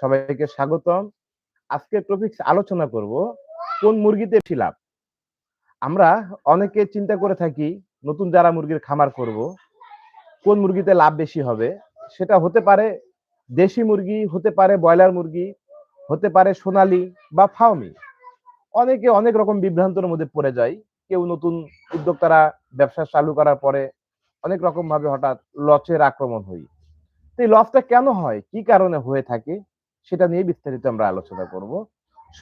সবাইকে স্বাগতম। আজকে টপিক আলোচনা করব, কোন মুরগিতে বেশি লাভ? আমরা অনেকে চিন্তা করে থাকি, নতুন যারা মুরগির খামার করব, কোন মুরগিতে লাভ বেশি হবে? সেটা হতে পারে দেশি মুরগি, হতে পারে ব্রয়লার মুরগি, হতে পারে সোনালি বা ফার্মি অনেকে অনেক রকম বিভ্রান্তর মধ্যে পড়ে যায়। কেউ নতুন উদ্যোক্তারা ব্যবসা চালু করার পরে অনেক রকম ভাবে হঠাৎ লচের আক্রমণ হই। তো এই লসটা কেন হয়? কি কারণে হয়ে থাকে? সেটা নিয়ে বিস্তারিত আমরা আলোচনা করব।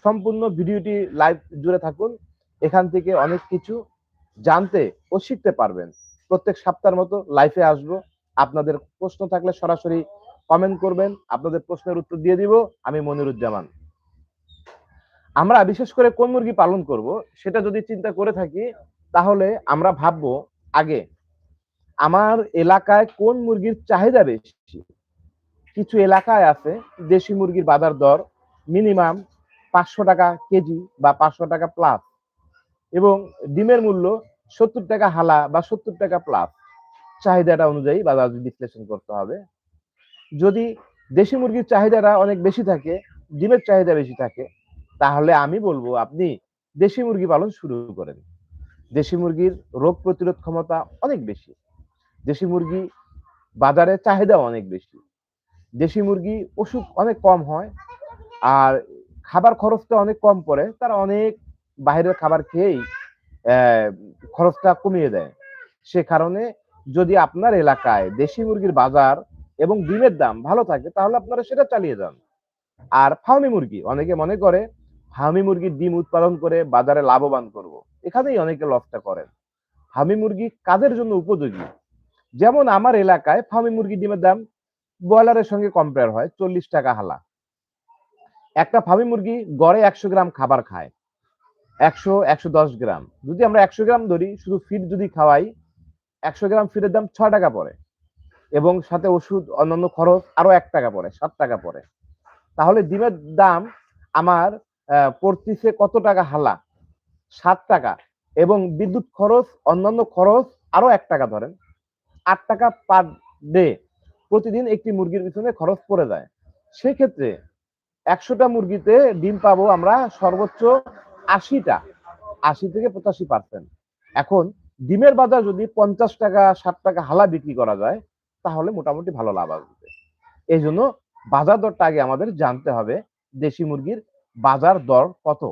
সম্পূর্ণ ভিডিওটি লাইভ জুড়ে থাকুন। এখান থেকে অনেক কিছু জানতে ও শিখতে পারবেন। প্রত্যেক সপ্তাহের মতো লাইফে আসব। আপনাদের প্রশ্ন থাকলে সরাসরি কমেন্ট করবেন। আপনাদের প্রশ্নের উত্তর দিয়ে দিব। আমি মনিরুজ্জামান। আমরা বিশেষ করে কোন মুরগি পালন করব সেটা যদি চিন্তা করে থাকি, তাহলে আমরা ভাববো, আগে, আমার এলাকায় কোন মুরগির চাহিদা বেশি? কিছু এলাকায় আছে, দেশি মুরগির বাজার দর মিনিমাম পাঁচশো টাকা কেজি বা পাঁচশো টাকা প্লাস এবং ডিমের মূল্য সত্তর টাকা হালা বা সত্তর টাকা প্লাস চাহিদাটা অনুযায়ী বাজার বিশ্লেষণ করতে হবে। যদি দেশি মুরগির চাহিদাটা অনেক বেশি থাকে, ডিমের চাহিদা বেশি থাকে, তাহলে আমি বলব আপনি দেশি মুরগি পালন শুরু করেন। দেশি মুরগির রোগ প্রতিরোধ ক্ষমতা অনেক বেশি। দেশি মুরগি বাজারে চাহিদা অনেক বেশি। দেশি মুরগি অসুখ অনেক কম হয়, আর খাবার খরচটা অনেক কম পড়ে, তারা অনেক বাইরের খাবার খেয়েই খরচটা কমিয়ে দেয়। সে কারণে যদি আপনার এলাকায় দেশি মুরগির বাজার এবং ডিমের দাম ভালো থাকে, তাহলে আপনারা সেটা চালিয়ে যান। আর ফার্মি মুরগি, অনেকে মনে করে ফার্মি মুরগির ডিম উৎপাদন করে বাজারে লাভবান করব। এখানেই অনেকে লসটা করেন। ফার্মি মুরগি কাদের জন্য উপযোগী? যেমন আমার এলাকায় ফার্মি মুরগির ডিমের দাম ব্রয়লারের সঙ্গে কম্পেয়ার হয়, চল্লিশ টাকা হালা। একটা ফার্মি মুরগি গড়ে একশো গ্রাম খাবার খায়, একশো একশো দশ গ্রাম। যদি আমরা একশো গ্রাম ধরি, শুধু ফিড যদি খাওয়াই, একশো গ্রাম ফিডের দাম ছয় টাকা পড়ে। এবং সাথে ওষুধ, অন্যান্য খরচ আরও এক টাকা পড়ে, সাত টাকা পড়ে। তাহলে ডিমের দাম আমার পড়তিছে কত টাকা হালা? সাত টাকা। এবং বিদ্যুৎ খরচ, অন্যান্য খরচ আরও এক টাকা ধরেন, আট টাকা পার ডে প্রতিদিন একটি মুরগির পিছনে খরচ পড়ে যায়। সেক্ষেত্রে একশোটা মুরগিতে ডিম পাবো আমরা সর্বোচ্চ আশিটা, আশি থেকে পঁচাশি পার্সেন্ট এখন ডিমের বাজার যদি পঞ্চাশ টাকা, ষাট টাকা হালা বিক্রি করা যায়, তাহলে মোটামুটি ভালো লাভ আসবে। এই জন্য বাজার দরটা আগে আমাদের জানতে হবে, দেশি মুরগির বাজার দর কত?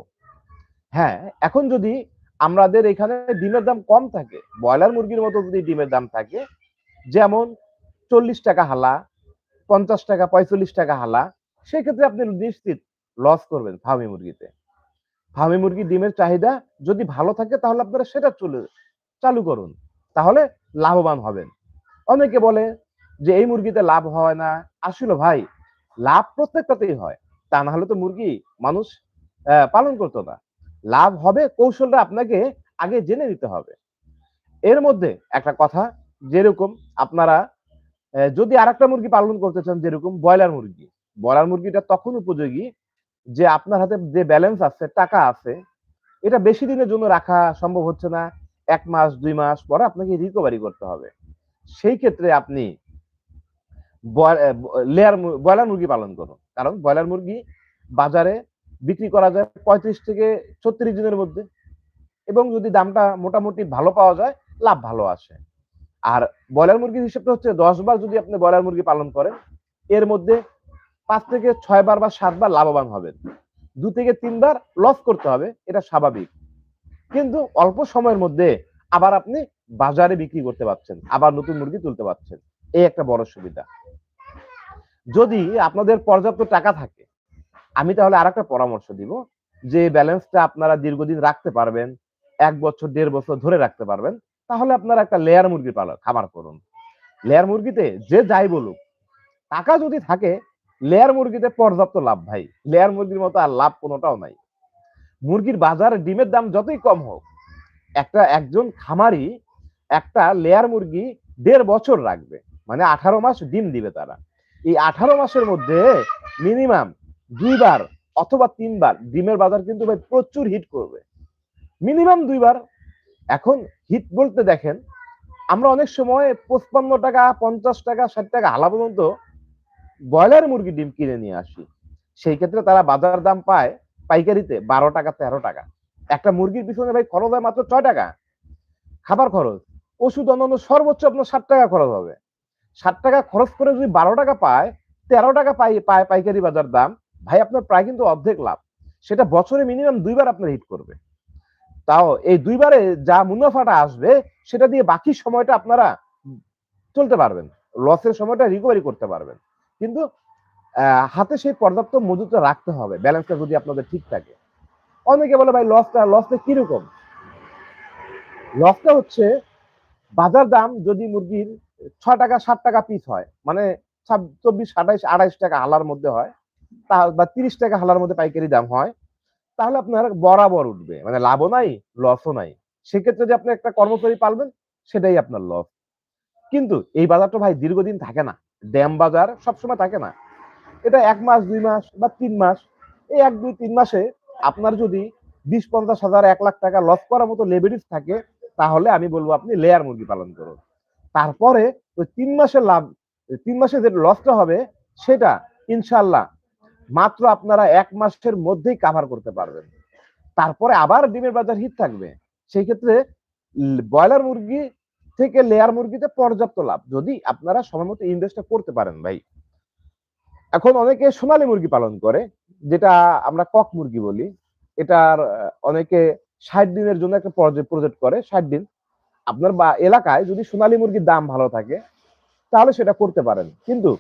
হ্যাঁ এখন যদি আমাদের এখানে ডিমের দাম কম থাকে, ব্রয়লার মুরগির মতো যদি ডিমের দাম থাকে, যেমন চল্লিশ টাকা হালা, পঞ্চাশ টাকা, পঁয়তাল্লিশ টাকা হালা, সেক্ষেত্রে আপনি নিশ্চিত লস করবেন ফার্মি মুরগিতে। ফার্মি মুরগির ডিমের চাহিদা যদি ভালো থাকে তাহলে আপনারা সেটা চলে, চালু করুন। তাহলে লাভবান হবেন। অনেকে বলে যে এই মুরগিতে লাভ হয় না। আসলে ভাই, লাভ প্রত্যেকটাতেই হয়। তা না হলে তো মুরগি মানুষ পালন করতো না। লাভ হবে কৌশলটা আপনাকে আগে জেনে নিতে হবে। এর মধ্যে একটা কথা যেরকম আপনারা যদি আরেকটা মুরগি পালন করতে চান যেরকম ব্রয়লার মুরগি, ব্রয়লার মুরগিটা তখন উপযোগী যে আপনার হাতে যে ব্যালেন্স আছে, টাকা আছে, এটা বেশি দিনের জন্য রাখা সম্ভব হচ্ছে না। এক মাস, দুই মাস পরে আপনাকে রিকভারি করতে হবে। সেই ক্ষেত্রে আপনি লেয়ার ব্রয়লার মুরগি পালন করুন। কারণ ব্রয়লার মুরগি বাজারে বিক্রি করা যায় পঁয়ত্রিশ থেকে ছত্রিশ দিনের মধ্যে এবং যদি দামটা মোটামুটি ভালো পাওয়া যায়, লাভ ভালো আসে। আর ব্রয়লার মুরগির হিসেবটা হচ্ছে দশ বার যদি আপনি ব্রয়লার মুরগি পালন করেন, এর মধ্যে পাঁচ থেকে ছয় বার বা সাতবার লাভবান হবেন। দু থেকে তিনবার লস করতে হবে, এটা স্বাভাবিক। কিন্তু অল্প সময়ের মধ্যে আবার আপনি বাজারে বিক্রি করতে পারছেন, আবার নতুন মুরগি তুলতে পারছেন। এই একটা বড় সুবিধা। যদি আপনাদের পর্যাপ্ত টাকা থাকে, আমি তাহলে আর একটা পরামর্শ দিব যে ব্যালেন্সটা আপনারা দীর্ঘদিন রাখতে পারবেন, এক বছর, দেড় বছর ধরে রাখতে পারবেন। তাহলে আপনারা একটা লেয়ার মুরগি পালন খাবার করুন। লেয়ার মুরগিতে যে যাই বলুক, টাকা যদি থাকে লেয়ার মুরগিতে পর্যাপ্ত লাভ ভাই। লেয়ার মুরগির মতো আর লাভ কোনোটাও নাই। মুরগির বাজার ডিমের দাম যতই কম হোক, একটা একজন খামারি একটা লেয়ার মুরগি দেড় বছর রাখবে। মানে আঠারো মাস ডিম দিবে তারা। এই আঠারো মাসের মধ্যে মিনিমাম দুইবার অথবা তিনবার ডিমের বাজার কিন্তু ভাই প্রচুর হিট করবে। মিনিমাম দুইবার এখন হিট বলতে দেখেন, আমরা অনেক সময় পঁচপান্ন টাকা, পঞ্চাশ টাকা, ষাট টাকা হালা পর্যন্ত ব্রয়লার মুরগি ডিম কিনে নিয়ে আসি। সেই ক্ষেত্রে তারা বাজার দাম পায় পাইকারিতে বারো টাকা, তেরো টাকা। একটা মুরগির পিছনে ভাই খরচ হয় মাত্র ছয় টাকা। খাবার খরচ, ওষুধ অন্যান্য সর্বোচ্চ আপনার ষাট টাকা খরচ হবে। ষাট টাকা খরচ করে যদি বারো টাকা পায়, তেরো টাকা পাই, পায় পাইকারি বাজার দাম, ভাই আপনার প্রায় কিন্তু অর্ধেক লাভ। সেটা বছরে মিনিমাম দুইবার আপনার হিট করবে। তাও এই দুইবারে যা মুনাফাটা আসবে, সেটা দিয়ে বাকি সময়টা আপনারা চলতে পারবেন। লসের সময়টা রিকভারি করতে পারবেন। কিন্তু হাতে সেই পর্যাপ্ত মজুতটা রাখতে হবে। ব্যালেন্সটা যদি আপনাদের ঠিক থাকে। অনেকে বলে, ভাই লসটা লসটা কীরকম? লসটা হচ্ছে, বাজার দাম যদি মুরগির ছ টাকা ষাট টাকা পিস হয় মানে চব্বিশ সাতাইশ আড়াইশ টাকা হালার মধ্যে হয়, তা বা তিরিশ টাকা হালার মধ্যে পাইকারি দাম হয় তাহলে আপনার বরাবর উঠবে। মানে লাভও নাই লসও নাই। সেক্ষেত্রে যে আপনি একটা কর্মচারী পালবেন, সেটাই আপনার লস কিন্তু এই বাজারটা ভাই দীর্ঘদিন থাকে না। ড্যাম বাজার সবসময় থাকে না। এটা এক মাস, দুই মাস বা তিন মাস, এই এক, দুই, তিন মাসে আপনার যদি বিশ, পঞ্চাশ হাজার, এক লাখ টাকা লস করার মতো লেবেরিজ থাকে, তাহলে আমি বলব আপনি লেয়ার মুরগি পালন করুন। তারপরে ওই তিন মাসের লাভ, তিন মাসে যে লসটা হবে, সেটা ইনশাল্লাহ মাত্র আপনারা এক মাসের মধ্যেই কাভার করতে পারবেন। তারপরে আবার ডিমের বাজার হিট থাকবে। সেই ক্ষেত্রে ব্রয়লার মুরগি থেকে লেয়ার মুরগিতে পর্যাপ্ত লাভ, যদি আপনারা সময় মতো ইনভেস্টটা করতে পারেন ভাই। এখন অনেকে সোনালী মুরগি পালন করে, যেটা আমরা কক মুরগি বলি। এটার অনেকে ষাট দিনের জন্য একটা প্রজেক্ট করে, ষাট দিন। আপনার বা, এলাকায় যদি সোনালী মুরগির দাম ভালো থাকে, তাহলে সেটা করতে পারেন। কিন্তু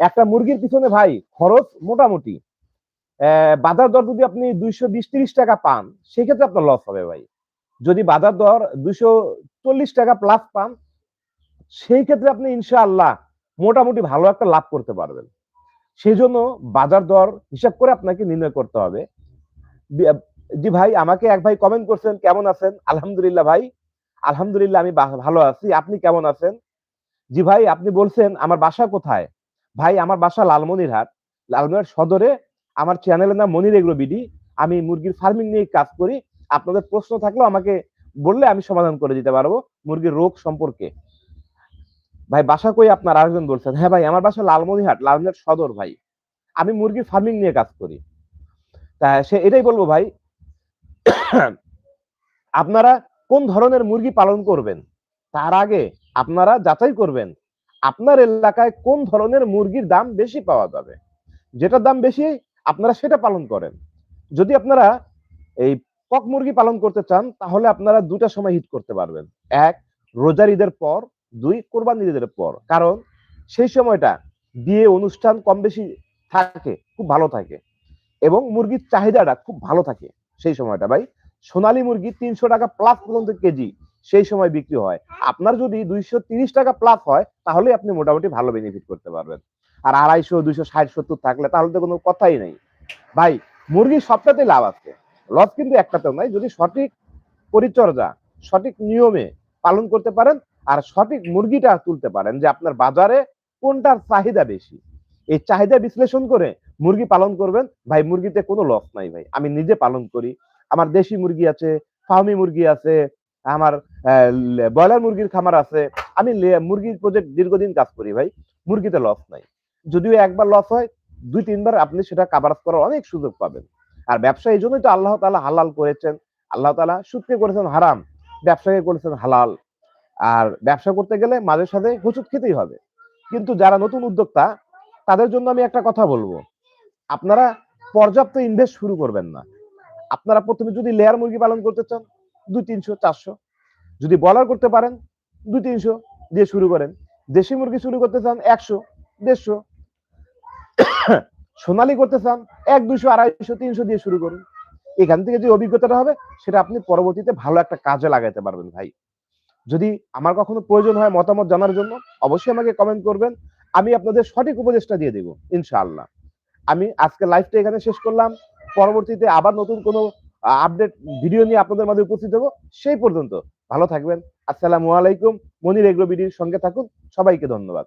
একটা মুরগির পিছনে ভাই খরচ মোটামুটি। বাজার দর যদি আপনি দুইশো বিশ তিরিশ টাকা পান, সেক্ষেত্রে আপনার লস হবে ভাই। যদি বাজার দর দুইশো চল্লিশ টাকা প্লাস পান সেই ক্ষেত্রে আপনি ইনশাআল্লাহ মোটামুটি ভালো একটা লাভ করতে পারবেন। সেই জন্য বাজার দর হিসাব করে আপনাকে নির্ণয় করতে হবে। জি ভাই, আমাকে এক ভাই কমেন্ট করছেন, কেমন আছেন? আলহামদুলিল্লাহ ভাই। আলহামদুলিল্লাহ, আমি ভালো আছি। আপনি কেমন আছেন? জি ভাই, আপনি বলছেন, আমার বাসা কোথায়? ভাই, আমার বাসা লালমনিরহাট। লালমনিরহাট সদরে আমার চ্যানেলের নাম মনির এগ্রো বিডি। আমি মুরগির ফার্মিং নিয়ে কাজ করি। আপনাদের প্রশ্ন থাকলেও আমাকে বললে আমি সমাধান করে দিতে পারব মুরগির রোগ সম্পর্কে। ভাই, বাসা কই আপনার? আরেকজন বলছেন। হ্যাঁ ভাই, আমার বাসা লালমনিরহাট লালমনিরহাট সদর ভাই। আমি মুরগির ফার্মিং নিয়ে কাজ করি। তা সে এটাই বলব ভাই, আপনারা কোন ধরনের মুরগি পালন করবেন? তার আগে আপনারা যাচাই করবেন আপনার এলাকায় কোন ধরনের মুরগির দাম বেশি পাওয়া যাবে? যেটার দাম বেশি, আপনারা সেটা পালন করেন। যদি আপনারা এই পক মুরগি পালন করতে চান, তাহলে আপনারা দুটা সময় হিট করতে পারবেন। এক, রোজার ঈদের পর, দুই কোরবান ঈদের পর। কারণ সেই সময়টা বিয়ে অনুষ্ঠান কম বেশি থাকে, খুব ভালো থাকে। এবং মুরগির চাহিদাটা খুব ভালো থাকে সেই সময়টা। ভাই, সোনালী মুরগি তিনশো টাকা প্লাস পর্যন্ত কেজি। সেই সময় বিক্রি হয়। আপনার যদি দুইশো তিরিশ টাকা প্লাস হয় তাহলে আপনি মোটামুটি ভালো বেনিফিট করতে পারবেন। আর আড়াইশো, দুইশো, ষাট, সত্তর থাকলে তাহলে তো কোনো কথাই নেই। ভাই, মুরগির সবটাতে লাভ আছে। লস কিন্তু একটাতেও নাই। যদি সঠিক পরিচর্যা, সঠিক নিয়মে পালন করতে পারেন আর সঠিক মুরগিটা তুলতে পারেন যে আপনার বাজারে কোনটার চাহিদা বেশি, এই চাহিদা বিশ্লেষণ করে মুরগি পালন করবেন। ভাই, মুরগিতে কোনো লস নাই ভাই। আমি নিজে পালন করি। আমার দেশি মুরগি আছে ফার্মি মুরগি আছে আমার ব্রয়লার মুরগির খামার আছে। আমি মুরগির প্রজেক্ট দীর্ঘদিন কাজ করি ভাই। মুরগিতে লস নাই। যদিও একবার লস হয়, দুই, তিনবার আপনি সেটা কাভার করার অনেক সুযোগ পাবেন। আর ব্যবসা এই জন্যই তো আল্লাহ তালা হালাল করেছেন। আল্লাহ তালা সুদকে করেছেন হারাম, ব্যবসাকে করেছেন হালাল। আর ব্যবসা করতে গেলে মাঝে সাথে হুচুট খেতেই হবে। কিন্তু যারা নতুন উদ্যোক্তা, তাদের জন্য আমি একটা কথা বলব। আপনারা পর্যাপ্ত ইনভেস্ট শুরু করবেন না। আপনারা প্রথমে যদি লেয়ার মুরগি পালন করতে চান দুই তিনশো চারশো। যদি বলার করতে পারেন দুই তিনশো দিয়ে শুরু করেন। দেশি মুরগি শুরু করতে চান একশো, দেড়শো। সোনালি করতে চান এক দুশো আড়াইশো, তিনশো দিয়ে শুরু করুন। এখান থেকে যে অভিজ্ঞতাটা হবে, সেটা আপনি পরবর্তীতে ভালো একটা কাজে লাগাতে পারবেন ভাই। যদি আমার কখনো প্রয়োজন হয় মতামত জানার জন্য, অবশ্যই আমাকে কমেন্ট করবেন। আমি আপনাদের সঠিক উপদেশটা দিয়ে দেবো, ইনশাআল্লাহ। আমি আজকে লাইভটা এখানে শেষ করলাম। পরবর্তীতে আবার নতুন কোনো আপডেট ভিডিও নিয়ে আপনাদের মাঝে উপস্থিত হব সেই পর্যন্ত। ভালো থাকবেন। আসসালামু আলাইকুম। মনির এগ্রো বিডির সঙ্গে থাকুন। সবাইকে ধন্যবাদ।